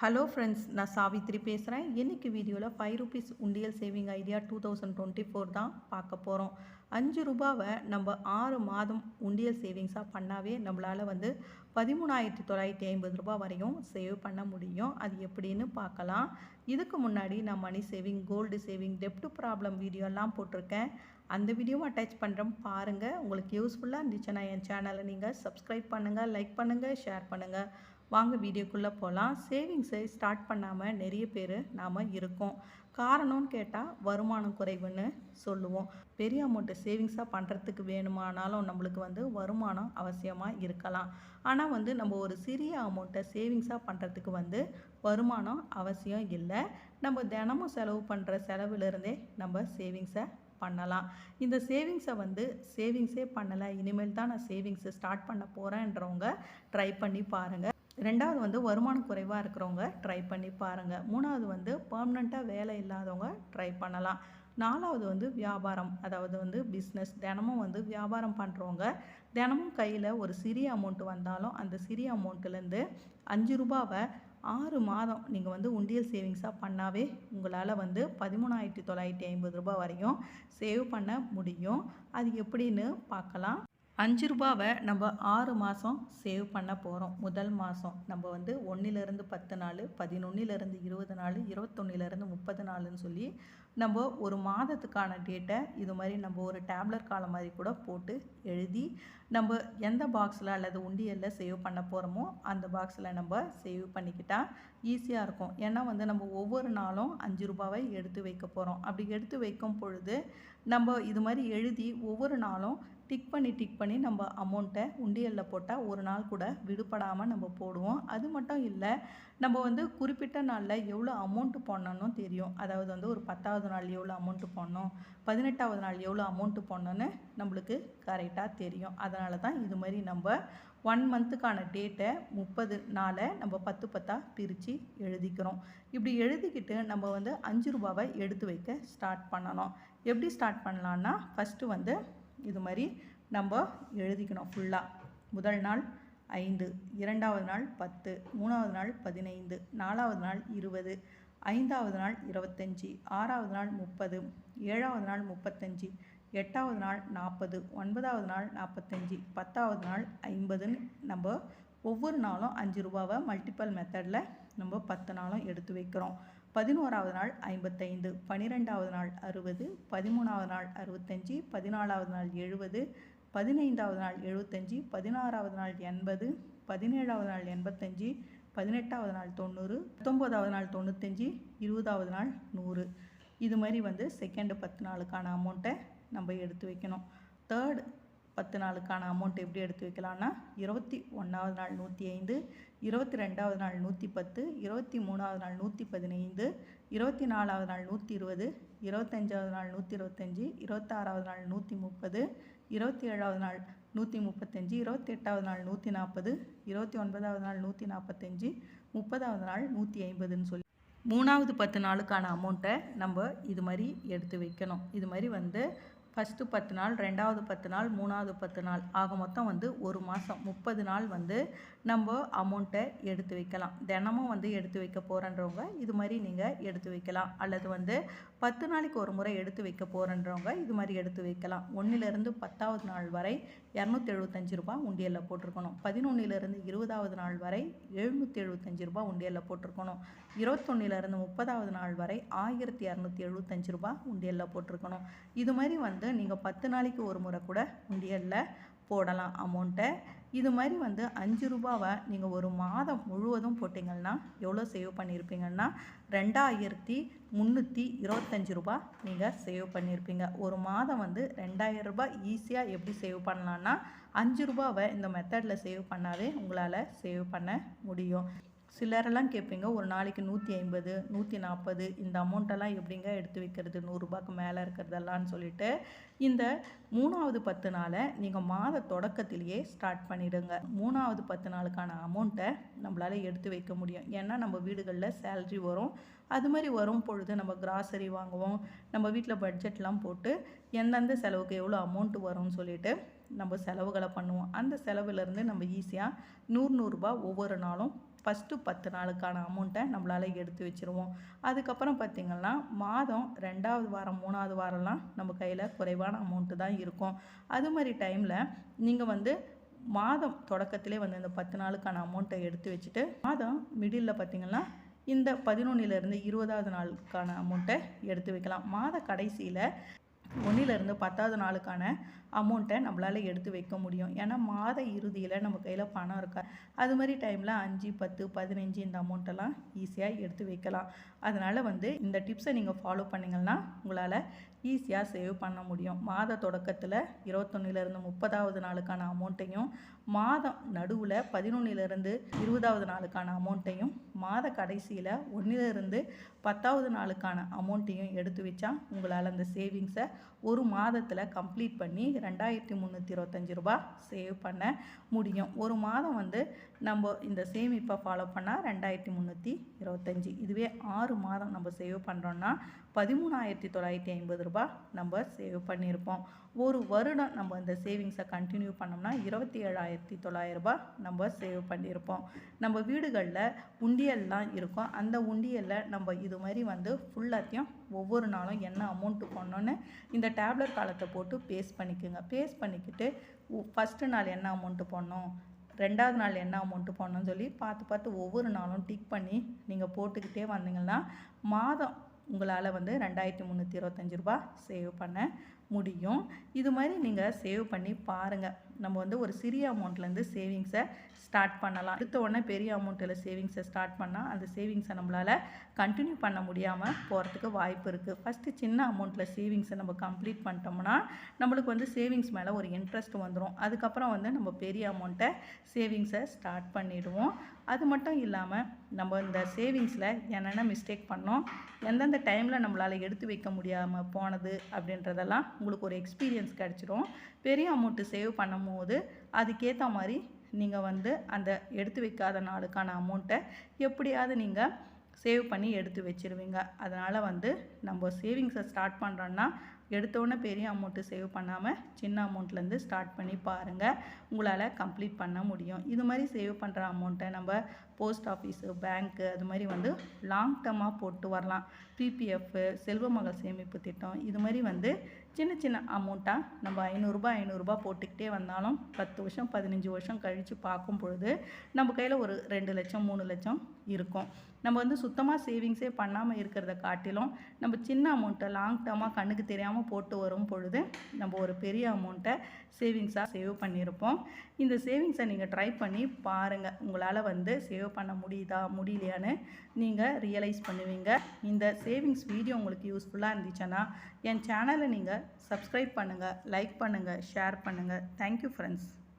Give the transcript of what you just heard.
Hello friends நான் சாவித்ரி பேசுகிறேன் இன்றைக்கி வீடியோவில் ஃபைவ் ருபீஸ் உண்டியல் saving idea two thousand twenty four தான் பார்க்க போகிறோம் அஞ்சு ரூபாவை நம்ம ஆறு மாதம் உண்டியல் சேவிங்ஸாக பண்ணாவே நம்மளால் வந்து பதிமூணாயிரத்தி தொள்ளாயிரத்தி ஐம்பது ரூபாய் வரையும் சேவ் பண்ண முடியும். அது எப்படின்னு பார்க்கலாம். இதுக்கு முன்னாடி நான் மணி சேவிங் கோல்டு சேவிங் டெப்ட் ப்ராப்ளம் வீடியோலாம் போட்டிருக்கேன். அந்த வீடியோவும் அட்டாச் பண்ணுறோம் பாருங்கள் உங்களுக்கு யூஸ்ஃபுல்லாக இருந்துச்சுன்னா என் சேனலை நீங்கள் சப்ஸ்கிரைப் பண்ணுங்கள் லைக் பண்ணுங்கள் ஷேர் பண்ணுங்கள் வாங்க வீடியோக்குள்ளே போகலாம் சேவிங்ஸை ஸ்டார்ட் பண்ணாமல் நிறைய பேர் நாம் இருக்கோம். காரணம்னு கேட்டால் வருமானம் குறைவுன்னு சொல்லுவோம். பெரிய அமௌண்ட்டு சேவிங்ஸாக பண்ணுறதுக்கு வேணுமானாலும் நம்மளுக்கு வந்து வருமானம் அவசியமாக இருக்கலாம். ஆனால் வந்து நம்ம ஒரு சிறிய அமௌண்ட்டை சேவிங்ஸாக பண்ணுறதுக்கு வந்து வருமானம் அவசியம் இல்லை. நம்ம தினமும் செலவு பண்ணுற செலவுலேருந்தே நம்ம சேவிங்ஸை பண்ணலாம். இந்த சேவிங்ஸை வந்து சேவிங்ஸே பண்ணலை இனிமேல் தான் நான் சேவிங்ஸை ஸ்டார்ட் பண்ண போகிறேன்றவங்க ட்ரை பண்ணி பாருங்கள் ரெண்டாவது வந்து வருமானம் குறைவாக இருக்கிறவங்க ட்ரை பண்ணி பாருங்கள் மூணாவது வந்து பர்மனெண்ட்டாக வேலை இல்லாதவங்க ட்ரை பண்ணலாம். நாலாவது வந்து வியாபாரம் அதாவது வந்து பிஸ்னஸ் தினமும் வந்து வியாபாரம் பண்ணுறவங்க தினமும் கையில் ஒரு சிறிய அமௌண்ட் வந்தாலும் அந்த சிறிய அமௌண்ட்டுலேருந்து அஞ்சு ரூபாவை ஆறு மாதம் நீங்கள் வந்து உண்டியல் சேவிங்ஸாக பண்ணாவே உங்களால் வந்து பதிமூணாயிரத்தி தொள்ளாயிரத்தி ஐம்பது ரூபாய் வரையும் சேவ் பண்ண முடியும். அது எப்படின்னு பார்க்கலாம். அஞ்சு ரூபாவை நம்ம ஆறு மாதம் சேவ் பண்ண போகிறோம் முதல் மாதம் நம்ம வந்து ஒன்றிலேருந்து பத்து நாள் பதினொன்னிலேருந்து இருபது நாள் இருபத்தொன்னிலேருந்து முப்பது நாள்னு சொல்லி நம்ம ஒரு மாதத்துக்கான டேட்டை இது மாதிரி நம்ம ஒரு டேப்லெட் காலம் மாதிரி கூட போட்டு எழுதி நம்ம எந்த பாக்ஸில் அல்லது உண்டியலில் சேவ் பண்ண போகிறோமோ அந்த பாக்ஸில் நம்ம சேவ் பண்ணிக்கிட்டால் ஈஸியாக இருக்கும். ஏன்னா வந்து நம்ம ஒவ்வொரு நாளும் அஞ்சு ரூபாவை எடுத்து வைக்க போகிறோம் அப்படி எடுத்து வைக்கும் பொழுது நம்ம இது மாதிரி எழுதி ஒவ்வொரு நாளும் டிக் பண்ணி டிக் பண்ணி நம்ம அமௌண்ட்டை உண்டியலில் போட்டால் ஒரு நாள் கூட விடுபடாமல் நம்ம போடுவோம். அது மட்டும் இல்லை நம்ம வந்து குறிப்பிட்ட நாளில் எவ்வளோ அமௌண்ட்டு போடணும்னு தெரியும். அதாவது வந்து ஒரு பத்தாவது நாள் எவ்வளோ அமௌண்ட்டு போடணும் பதினெட்டாவது நாள் எவ்வளோ அமௌண்ட்டு போடணுன்னு நம்மளுக்கு கரெக்டாக தெரியும். அதனால தான் இது மாதிரி நம்ம ஒன் மந்த்துக்கான டேட்டை முப்பது நாளை நம்ம பத்து பத்தாக பிரித்து எழுதிக்கிறோம். இப்படி எழுதிக்கிட்டு நம்ம வந்து அஞ்சு ரூபாவை எடுத்து வைக்க ஸ்டார்ட் பண்ணணும். எப்படி ஸ்டார்ட் பண்ணலான்னா ஃபஸ்ட்டு வந்து இது மாதிரி நம்ம எழுதிக்கணும் ஃபுல்லாக முதல் நாள் ஐந்து இரண்டாவது நாள் பத்து மூணாவது நாள் பதினைந்து நாலாவது நாள் இருபது ஐந்தாவது நாள் இருபத்தஞ்சி ஆறாவது நாள் முப்பது ஏழாவது நாள் முப்பத்தஞ்சு எட்டாவது நாள் நாற்பது ஒன்பதாவது நாள் நாற்பத்தஞ்சி பத்தாவது நாள் ஐம்பதுன்னு நம்ம ஒவ்வொரு நாளும் அஞ்சு ரூபாவை மல்டிப்பல் மெத்தடில் நம்ம பத்து நாளும் எடுத்து வைக்கிறோம். பதினோராவது நாள் ஐம்பத்தைந்து பன்னிரெண்டாவது நாள் அறுபது பதிமூணாவது நாள் அறுபத்தஞ்சி பதினாலாவது நாள் எழுபது பதினைந்தாவது நாள் எழுபத்தஞ்சி பதினாறாவது நாள் எண்பது பதினேழாவது நாள் எண்பத்தஞ்சி பதினெட்டாவது நாள் தொண்ணூறு பத்தொம்போதாவது நாள் தொண்ணூத்தஞ்சு இருபதாவது நாள் நூறு. இது மாதிரி வந்து செகண்டு பத்து நாளுக்கான அமௌண்ட்டை நம்ம எடுத்து வைக்கணும். தேர்ட் பத்து நாளுக்கான அமௌண்ட் எப்படி எடுத்து வைக்கலாம்னா இருபத்தி ஒன்றாவது நாள் நூற்றி ஐந்து இருபத்தி ரெண்டாவது நாள் நூற்றி பத்து இருபத்தி மூணாவது நாள் நூற்றி பதினைந்து இருபத்தி நாலாவது நாள் நூற்றி இருபது இருபத்தஞ்சாவது நாள் நூற்றி இருபத்தஞ்சி இருபத்தாறாவது நாள் நூற்றி முப்பது இருபத்தி ஏழாவது நாள் நூற்றி முப்பத்தஞ்சு இருபத்தி எட்டாவது நாள் நூற்றி நாற்பது இருபத்தி ஒன்பதாவது நாள் நூற்றி நாற்பத்தஞ்சு முப்பதாவது நாள் நூற்றி ஐம்பதுன்னு சொல்லி மூணாவது பத்து நாளுக்கான அமௌண்ட்டை நம்ம இது மாதிரி எடுத்து வைக்கணும் இது மாதிரி வந்து ஃபஸ்ட்டு பத்து நாள் ரெண்டாவது பத்து நாள் மூணாவது பத்து நாள் ஆக மொத்தம் வந்து ஒரு மாதம் முப்பது நாள் வந்து நம்ம அமௌண்ட்டை எடுத்து வைக்கலாம். தினமும் வந்து எடுத்து வைக்க போகிறன்றவங்க இது மாதிரி நீங்கள் எடுத்து வைக்கலாம். அல்லது வந்து பத்து நாளைக்கு ஒரு முறை எடுத்து வைக்க போகிறன்றவங்க இது மாதிரி எடுத்து வைக்கலாம். ஒன்றிலிருந்து பத்தாவது நாள் வரை இரநூத்தி எழுபத்தஞ்சு ரூபா உண்டியலில் போட்டிருக்கணும். பதினொன்றிலிருந்து இருபதாவது நாள் வரை எழுநூற்றி எழுபத்தஞ்சு ரூபா உண்டியலில் போட்டிருக்கணும். இருபத்தொன்னிலிருந்து முப்பதாவது நாள் வரை ஆயிரத்தி இரநூத்தி எழுபத்தஞ்சு ரூபா உண்டியலில் போட்டிருக்கணும். இது மாதிரி வந்து நீங்கள் பத்து நாளைக்கு ஒரு முறை கூட உண்டியலில் போடலாம் அமௌண்ட்டை இது மாதிரி வந்து அஞ்சு ரூபாவை நீங்கள் ஒரு மாதம் முழுவதும் போட்டிங்கன்னா எவ்வளோ சேவ் பண்ணியிருப்பீங்கன்னா ரெண்டாயிரத்தி முந்நூற்றி இருபத்தஞ்சி ரூபாய் நீங்கள் சேவ் பண்ணியிருப்பீங்க. ஒரு மாதம் வந்து ரெண்டாயிரம் ரூபாய் ஈஸியாக எப்படி சேவ் பண்ணலான்னா அஞ்சு ரூபாவை இந்த மெத்தடில் சேவ் பண்ணாவே உங்களால் சேவ் பண்ண முடியும். சிலரெல்லாம் கேட்பீங்க ஒரு நாளைக்கு நூற்றி ஐம்பது நூற்றி நாற்பது இந்த அமௌண்ட்டெல்லாம் எப்படிங்க எடுத்து வைக்கிறது நூறுரூபாய்க்கு மேலே இருக்கிறதெல்லாம்னு சொல்லிட்டு இந்த மூணாவது பத்து நாளை நீங்கள் மாத தொடக்கத்திலேயே ஸ்டார்ட் பண்ணிவிடுங்க மூணாவது பத்து நாளுக்கான அமௌண்ட்டை நம்மளால் எடுத்து வைக்க முடியும். ஏன்னா நம்ம வீடுகளில் சேல்ரி வரும். அது மாதிரி வரும் பொழுது நம்ம கிராசரி வாங்குவோம். நம்ம வீட்டில் பட்ஜெட்லாம் போட்டு எந்தெந்த செலவுக்கு எவ்வளோ அமௌண்ட்டு வரும்னு சொல்லிட்டு நம்ம செலவுகளை பண்ணுவோம். அந்த செலவுலேருந்து நம்ம ஈஸியாக நூறு நூறுரூபா ஒவ்வொரு நாளும் ஃபஸ்ட்டு பத்து நாளுக்கான அமௌண்ட்டை நம்மளால் எடுத்து வச்சுருவோம். அதுக்கப்புறம் பார்த்திங்கன்னா மாதம் ரெண்டாவது வாரம் மூணாவது வாரம்லாம் நம்ம கையில் குறைவான அமௌண்ட்டு தான் இருக்கும். அது மாதிரி டைமில் நீங்கள் வந்து மாதம் தொடக்கத்திலே வந்து இந்த பத்து நாளுக்கான அமௌண்ட்டை எடுத்து வச்சுட்டு மாதம் மிடில் பார்த்திங்கன்னா இந்த பதினொன்றிலேருந்து இருபதாவது நாளுக்கான அமௌண்ட்டை எடுத்து வைக்கலாம். மாத கடைசியில் ஒன்றிலிருந்து பத்தாவது நாளுக்கான அமௌண்ட்டை நம்மளால் எடுத்து வைக்க முடியும். ஏன்னா மாத இறுதியில் நம்ம கையில் பணம் இருக்கா அது மாதிரி டைமில் அஞ்சு பத்து பதினஞ்சு இந்த அமௌண்ட்டெல்லாம் ஈஸியாக எடுத்து வைக்கலாம். அதனால் வந்து இந்த டிப்ஸை நீங்கள் ஃபாலோ பண்ணிங்கன்னா உங்களால் ஈஸியாக சேவ் பண்ண முடியும். மாத தொடக்கத்தில் இருபத்தொன்னிலேருந்து முப்பதாவது நாளுக்கான அமௌண்ட்டையும் மாதம் நடுவில் பதினொன்னிலேருந்து இருபதாவது நாளுக்கான அமௌண்ட்டையும் மாத கடைசியில் ஒன்றிலிருந்து பத்தாவது நாளுக்கான அமௌண்ட்டையும் எடுத்து வச்சா உங்களால் அந்த சேவிங்ஸை ஒரு மாதத்தில் கம்ப்ளீட் பண்ணி ரெண்டாயிரத்தி முந்நூற்றி இருபத்தஞ்சி ரூபா சேவ் பண்ண முடியும். ஒரு மாதம் வந்து நம்ம இந்த சேமிப்பை ஃபாலோ பண்ணால் ரெண்டாயிரத்தி முந்நூற்றி இருபத்தஞ்சி. இதுவே ஆறு மாதம் நம்ம சேவ் பண்ணுறோன்னா பதிமூணாயிரத்தி தொள்ளாயிரத்தி ஐம்பது ரூபா நம்ம சேவ் பண்ணியிருப்போம். ஒரு வருடம் நம்ம இந்த சேவிங்ஸை கண்டினியூ பண்ணோம்னா இருபத்தி ஏழாயிரத்தி தொள்ளாயிரரூபா நம்ம சேவ் பண்ணியிருப்போம். நம்ம வீடுகளில் உண்டியல்லாம் இருக்கும். அந்த உண்டியலில் நம்ம இது மாதிரி வந்து ஃபுல்லாத்தையும் ஒவ்வொரு நாளும் என்ன அமௌண்ட்டு போடணுன்னு இந்த டேப்லெட் காலத்தை போட்டு பேஸ் பண்ணிக்கோங்க. பேஸ் பண்ணிக்கிட்டு ஃபஸ்ட்டு நாள் என்ன அமௌண்ட்டு போடணும் ரெண்டாவது நாள் என்ன அமௌண்ட்டு போடணும்னு சொல்லி பார்த்து பார்த்து ஒவ்வொரு நாளும் டிக் பண்ணி நீங்கள் போட்டுக்கிட்டே வந்தீங்கன்னா மாதம் உங்களால் வந்து ரெண்டாயிரத்தி முந்நூற்றி இருபத்தஞ்சி ரூபா சேவ் பண்ண முடியும். இது மாதிரி நீங்கள் சேவ் பண்ணி பாருங்கள் நம்ம வந்து ஒரு சிறிய அமௌண்ட்லேருந்து சேவிங்ஸை ஸ்டார்ட் பண்ணலாம். அடுத்த உடனே பெரிய அமௌண்ட்டில் சேவிங்ஸை ஸ்டார்ட் பண்ணால் அந்த சேவிங்ஸை நம்மளால் கண்டினியூ பண்ண முடியாமல் போகிறதுக்கு வாய்ப்பு இருக்குது ஃபஸ்ட்டு சின்ன அமௌண்ட்டில் சேவிங்ஸை நம்ம கம்ப்ளீட் பண்ணிட்டோம்னா நம்மளுக்கு வந்து சேவிங்ஸ் மேலே ஒரு இன்ட்ரெஸ்ட் வந்துடும் அதுக்கப்புறம் வந்து நம்ம பெரிய அமௌண்ட்டை சேவிங்ஸை ஸ்டார்ட் பண்ணிவிடுவோம் அது மட்டும் இல்லாமல் நம்ம இந்த சேவிங்ஸில் என்னென்ன மிஸ்டேக் பண்ணோம் எந்தெந்த டைமில் நம்மளால் எடுத்து வைக்க முடியாமல் போனது அப்படின்றதெல்லாம் உங்களுக்கு ஒரு எக்ஸ்பீரியன்ஸ் கிடச்சிரும். பெரிய அமௌண்ட்டு சேவ் பண்ணும்போது அதுக்கேற்ற மாதிரி நீங்கள் வந்து அந்த எடுத்து வைக்காத நாளுக்கான அமௌண்ட்டை எப்படியாவது நீங்கள் சேவ் பண்ணி எடுத்து வச்சுருவீங்க. அதனால் வந்து நம்ம சேவிங்ஸை ஸ்டார்ட் பண்ணுறோன்னா எடுத்தோடனே பெரிய அமௌண்ட்டு சேவ் பண்ணாமல் சின்ன அமௌண்ட்லேருந்து ஸ்டார்ட் பண்ணி பாருங்கள் உங்களால் கம்ப்ளீட் பண்ண முடியும். இது மாதிரி சேவ் பண்ணுற அமௌண்ட்டை நம்ம போஸ்ட் ஆஃபீஸு பேங்க்கு அது மாதிரி வந்து லாங் டர்மாக போட்டு வரலாம். பிபிஎஃப்பு செல்வ மகள் சேமிப்பு திட்டம் இது மாதிரி வந்து சின்ன சின்ன அமௌண்ட்டாக நம்ம ஐநூறுரூபா ஐநூறுரூபா போட்டுக்கிட்டே வந்தாலும் பத்து வருஷம் பதினஞ்சு வருஷம் கழித்து பார்க்கும் பொழுது நம்ம கையில் ஒரு ரெண்டு லட்சம் மூணு லட்சம் இருக்கும். நம்ம வந்து சுத்தமாக சேவிங்ஸே பண்ணாமல் இருக்கிறத காட்டிலும் நம்ம சின்ன அமௌண்ட்டை லாங் டர்மாக கண்ணுக்கு தெரியாமல் போட்டு வரும் பொழுது நம்ம ஒரு பெரிய அமௌண்ட்டை சேவிங்ஸாக சேவ் பண்ணியிருப்போம். இந்த சேவிங்ஸை நீங்கள் ட்ரை பண்ணி பாருங்கள் உங்களால் வந்து சேவ் பண்ண முடியுதா முடியலையான்னு நீங்கள் ரியலைஸ் பண்ணுவீங்க. இந்த சேவிங்ஸ் வீடியோ உங்களுக்கு யூஸ்ஃபுல்லாக இருந்துச்சுன்னா என் சேனலை நீங்கள் சப்ஸ்கிரைப் பண்ணுங்கள் லைக் பண்ணுங்கள் ஷேர் பண்ணுங்கள் தேங்க்யூ ஃப்ரெண்ட்ஸ்